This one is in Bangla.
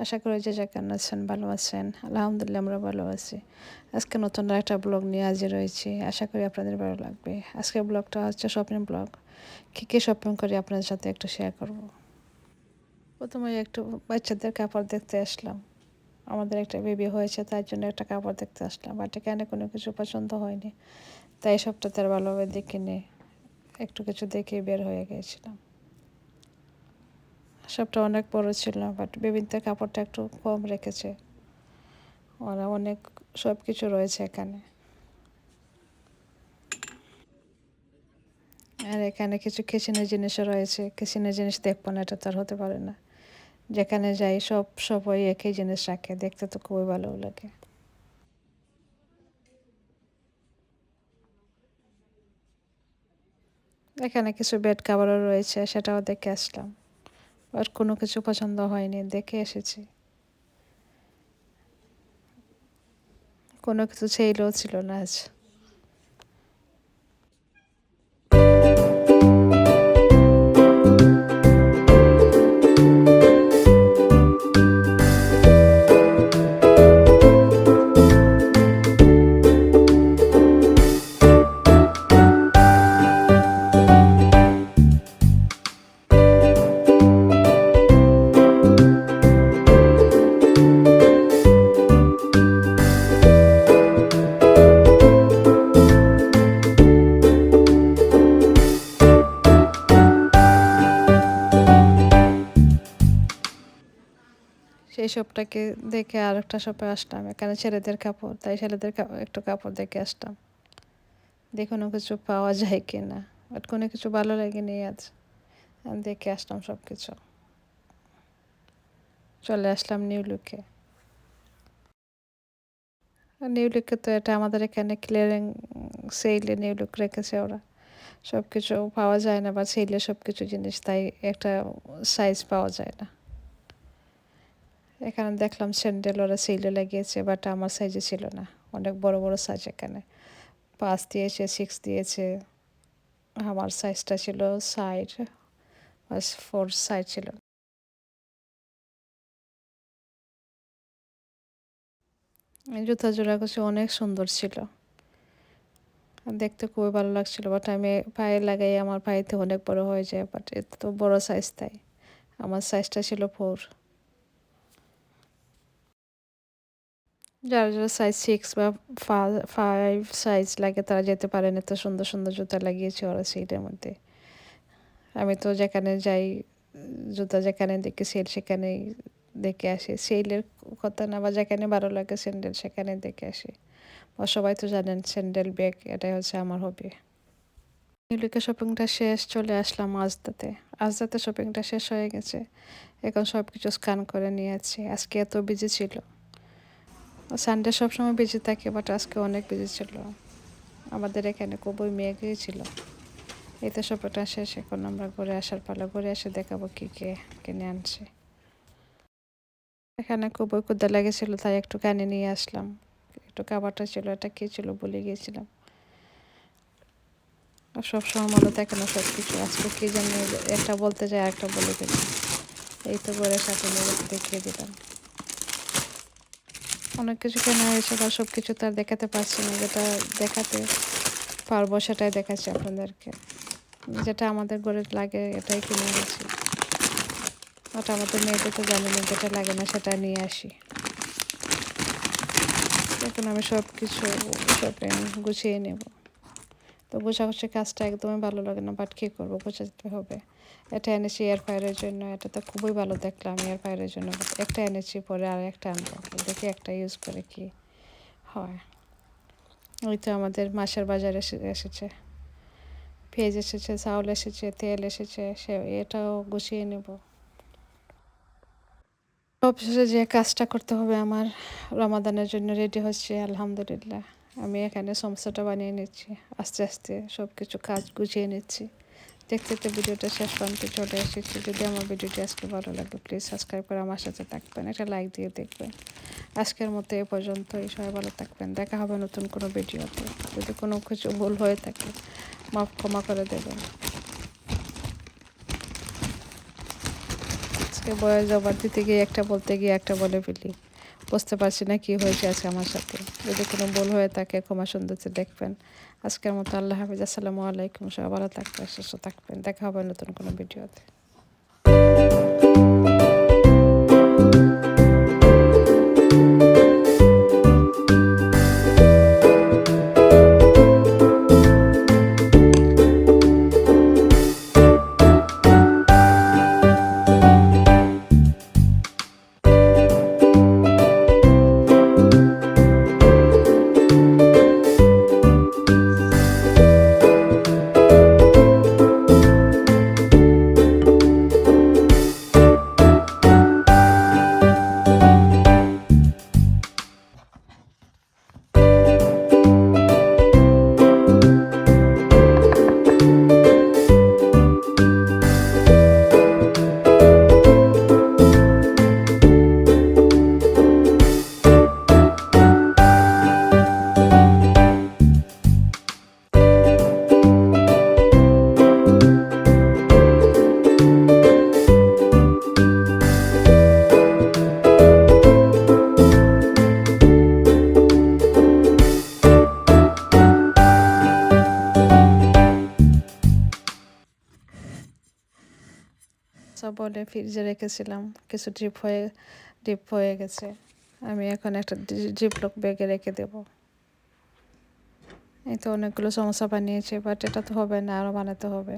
আশা করি যে যা কেন আছেন, ভালো আছেন। আলহামদুলিল্লাহ আমরা ভালো আছি। আজকে নতুন একটা ব্লগ নিয়ে হাজির রয়েছি আশা করি আপনাদের ভালো লাগবে। আজকের ব্লগটা হচ্ছে শপিং ব্লগ। কী কী শপিং করি আপনাদের সাথে একটু শেয়ার করব। প্রথমে একটু বাচ্চাদের কাপড় দেখতে আসলাম। আমাদের একটা বেবি হয়েছে, তার জন্য একটা কাপড় দেখতে আসলাম। বাট এখানে কোনো কিছু পছন্দ হয়নি। তাই সবটা তার ভালোভাবে দেখে নিয়ে একটু কিছু দেখে বের হয়ে গিয়েছিলাম। সবটা অনেক বড় ছিল বাট বেবিনতে কাপড়টা একটু কম রেখেছে। ওরা অনেক সব কিছু রয়েছে এখানে। আর এখানে কিছু কিচেনের জিনিসও রয়েছে। কিচেনের জিনিস দেখব না, এটা তো আর হতে পারে না। যেখানে যাই, সব সবাই একই জিনিস রাখে। দেখতে তো খুবই ভালো লাগে। এখানে কিছু বেড কাভারও রয়েছে, সেটাও দেখে আসলাম। আর কোনো কিছু পছন্দ হয়নি দেখে এসেছি। কোনো কিছু ছেলেও ছিল না আজ। সেই সবটাকে দেখে আর একটা শপে আসলাম এখানে ছেলেদের কাপড়, তাই ছেলেদের একটু কাপড় দেখে আসলাম দেখুন কিছু পাওয়া যায় কি না বাট কোনো কিছু ভালো লাগেনি আজ। আমি দেখে আসলাম সব কিছু চলে আসলাম নিউ লুকে নিউ লুকে তো এটা আমাদের এখানে ক্লিয়ারিং সেইলে নিউ লুক রেখেছে ওরা। সব কিছু পাওয়া যায় না বা সেলে সব কিছু জিনিস, তাই একটা সাইজ পাওয়া যায় না। এখানে দেখলাম স্যান্ডেল ওরা সেলে লাগিয়েছে বাট আমার সাইজে ছিল না। অনেক বড় বড় সাইজ এখানে। পাঁচ দিয়েছে সিক্স দিয়েছে। আমার সাইজটা ছিল সাইড ফোর সাইজ ছিল। জুতা জোড়া কিছু অনেক সুন্দর ছিল। দেখতে খুবই ভালো লাগছিল বাট আমি পায়ে লাগাই, আমার পায়েতে অনেক বড় হয়ে যায় বাট এত বড় সাইজ তাই। আমার সাইজটা ছিল ফোর যারা যারা সাইজ সিক্স বা ফাইভ সাইজ লাগে, তারা যেতে পারেন এত সুন্দর সুন্দর জুতা লাগিয়েছে ওরা সেইটার মধ্যে। আমি তো যেখানে যাই, জুতা যেখানে দেখি সেল সেখানেই দেখে আসি। সেলের কথা না, বা যেখানে ভালো লাগে স্যান্ডেল সেখানে দেখে আসি। বা সবাই তো জানেন স্যান্ডেল ব্যাগ এটাই হচ্ছে আমার হবি নিউলিকে শপিংটা শেষ, চলে আসলাম আজদাতে আজদাতে শপিংটা শেষ হয়ে গেছে। এখন সব কিছু স্ক্যান করে নিয়েছি আজকে এত বিজি ছিল। সানডে সবসময় বিজি থাকে বাট আজকে অনেক বিজি ছিল। আমাদের এখানে কবই মেয়ে গিয়েছিল এই তো সবটা শেষ, এখন আমরা ঘুরে আসার পালা, ঘুরে এসে দেখাবো কী কে কিনে আনছে। এখানে কবই ক্ষুদা লেগেছিল, তাই একটু কানে নিয়ে আসলাম। একটু খাবারটা ছিল, এটা কী ছিল বলে গিয়েছিলাম। সবসময় মনে থাকে না সব কিছু আজকে কী জানি একটা বলতে যায় একটা বলে দিলাম এই তো ঘরে সাথে দেখিয়ে দিলাম। অনেক কিছু কেনা হয়েছে বা সব কিছু তো আর দেখাতে পারছি না, যেটা দেখাতে পারব সেটাই দেখাচ্ছি আপনাদেরকে। যেটা আমাদের ঘরে লাগে এটাই কিনে গেছি ওটা আমাদের মেয়েদের তো জানি না যেটা লাগে না সেটা নিয়ে আসি। এখন আমি সব কিছু শপিং গুছিয়ে নেব। তো গোছাগুছি কাজটা একদমই ভালো লাগে না বাট কী করব গোছাতে হবে। এটা এনেছি এয়ার ফায়ারের জন্য, এটা তো খুবই ভালো দেখলাম এয়ার ফায়ারের জন্য একটা এনেছি পরে আর একটা আনব, দেখি একটা ইউজ করে কি হয়। ওই তো আমাদের মাসের বাজার এসে, এসেছে। পেঁয়াজ এসেছে, চাউল এসেছে, তেল এসেছে, সে, এটাও গুছিয়ে নেব। অফিসে যে কাজটা করতে হবে আমার, রমাদানের জন্য রেডি হচ্ছে, আলহামদুলিল্লাহ। আমি এখানে সমস্যাটা বানিয়ে নিচ্ছি। আস্তে আস্তে সব কিছু কাজ গুছিয়ে নিচ্ছি। দেখতে দেখতে ভিডিওটা শেষ পর্যন্ত চলে এসেছি। যদি আমার ভিডিওটি আজকে ভালো লাগে প্লিজ সাবস্ক্রাইব করে আমার সাথে থাকবেন। একটা লাইক দিয়ে দেখবেন। আজকের মতো এ পর্যন্তই। সবাই ভালো থাকবেন। দেখা হবে নতুন কোনো ভিডিওতে। যদি কোনো কিছু ভুল হয়ে থাকে, মাফ, ক্ষমা করে দেবেন। আজকে বয়ে জবাব দিতে গিয়ে একটা বলতে গিয়ে একটা বলে ফেলি। বুঝতে পারছি না কী হয়েছে আছে আমার সাথে। যদি কোনো ভুল হয়ে থাকে, ক্ষমা সৌন্দর্য দেখবেন। আজকের মতো আল্লাহ হাফিজ। আসসালামু আলাইকুম। সবাই ভালো থাকবেন, সুস্থ থাকবেন। দেখা হবে নতুন কোনো ভিডিওতে। বলে ফ্রিজে রেখেছিলাম। কিছু ড্রিপ হয়ে ড্রিপ হয়ে গেছে। আমি এখন একটা ড্রিপ লোক ব্যাগে রেখে দেব। এই তো অনেকগুলো সমস্যা বানিয়েছে বাট এটা তো হবে না আরও বানাতে হবে।